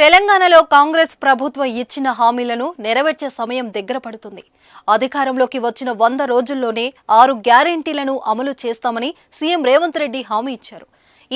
తెలంగాణలో కాంగ్రెస్ ప్రభుత్వం ఇచ్చిన హామీలను నెరవేర్చే సమయం దగ్గర పడుతుంది. అధికారంలోకి వచ్చిన వంద రోజుల్లోనే ఆరు గ్యారెంటీలను అమలు చేస్తామని సీఎం రేవంత్ రెడ్డి హామీ ఇచ్చారు.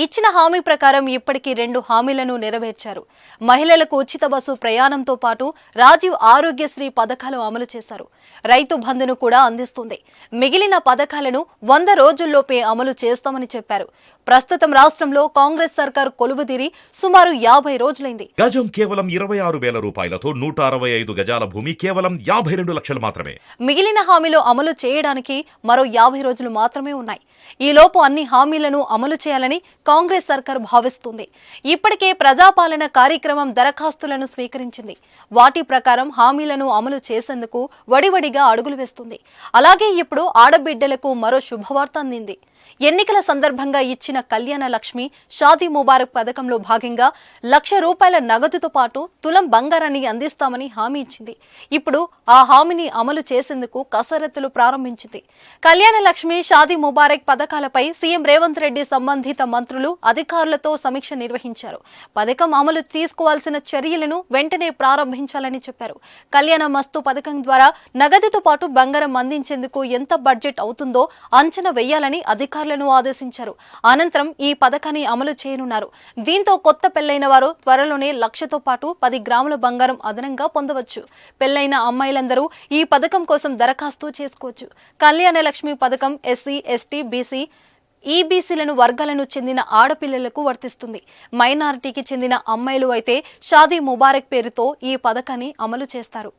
ఇచ్చిన హామీ ప్రకారం ఇప్పటికీ రెండు హామీలను నెరవేర్చారు. మహిళలకు ఉచిత బస్సు ప్రయాణంతో పాటు రాజీవ్ ఆరోగ్యశ్రీ పథకాలు అమలు చేశారు. రైతు బంధును కూడా అందిస్తుంది. మిగిలిన పథకాలను వంద రోజుల్లోపే అమలు చేస్తామని చెప్పారు. ప్రస్తుతం రాష్ట్రంలో కాంగ్రెస్ సర్కార్ కొలువుదీరి సుమారు యాభై రోజులైంది. గజం కేవలం ఇరవై ఆరు వేల రూపాయలతో నూట అరవై ఐదు గజాల భూమి కేవలం యాభై రెండు లక్షలు మాత్రమే. మిగిలిన హామీలు అమలు చేయడానికి మరో యాభై రోజులు మాత్రమే ఉన్నాయి. ఈలోపు అన్ని హామీలను అమలు చేయాలని కాంగ్రెస్ సర్కార్ భావిస్తుంది. ఇప్పటికే ప్రజాపాలన కార్యక్రమం దరఖాస్తులను స్వీకరించింది. వాటి ప్రకారం హామీలను అమలు చేసేందుకు వడివడిగా అడుగులు వేస్తుంది. అలాగే ఇప్పుడు ఆడబిడ్డలకు మరో శుభవార్త అందింది. ఎన్నికల సందర్భంగా ఇచ్చిన కళ్యాణ లక్ష్మి షాదీ ముబారక్ పథకంలో భాగంగా లక్ష రూపాయల నగదుతో పాటు తులం బంగారాన్ని అందిస్తామని హామీ ఇచ్చింది. ఇప్పుడు ఆ హామీని అమలు చేసేందుకు కసరత్తులు ప్రారంభించింది. కళ్యాణ లక్ష్మి షాదీ ముబారక్ పథకాలపై సీఎం రేవంత్ రెడ్డి సంబంధిత మంత్రులు అధికారులతో సమీక్ష నిర్వహించారు. పథకం అమలు తీసుకోవాల్సిన చర్యలను వెంటనే ప్రారంభించాలని చెప్పారు. కళ్యాణ మస్తు పథకం ద్వారా నగదుతో పాటు బంగారం అందించేందుకు ఎంత బడ్జెట్ అవుతుందో అంచనా వేయాలని అధికారులను ఆదేశించారు. అనంతరం ఈ పథకాన్ని అమలు చేయనున్నారు. దీంతో కొత్త పెళ్ళైన వారు త్వరలోనే లక్షతో పాటు పది గ్రాముల బంగారం అదనంగా పొందవచ్చు. పెళ్ళైన అమ్మాయిలందరూ ఈ పథకం కోసం దరఖాస్తు చేసుకోవచ్చు. కళ్యాణ లక్ష్మి పథకం ఎస్సీ ఎస్టీ బీసీ ఈబీసీలను వర్గాలను చెందిన ఆడపిల్లలకు వర్తిస్తుంది. మైనారిటీకి చెందిన అమ్మాయిలు అయితే షాదీ ముబారక్ పేరుతో ఈ పథకాన్ని అమలు చేస్తారు.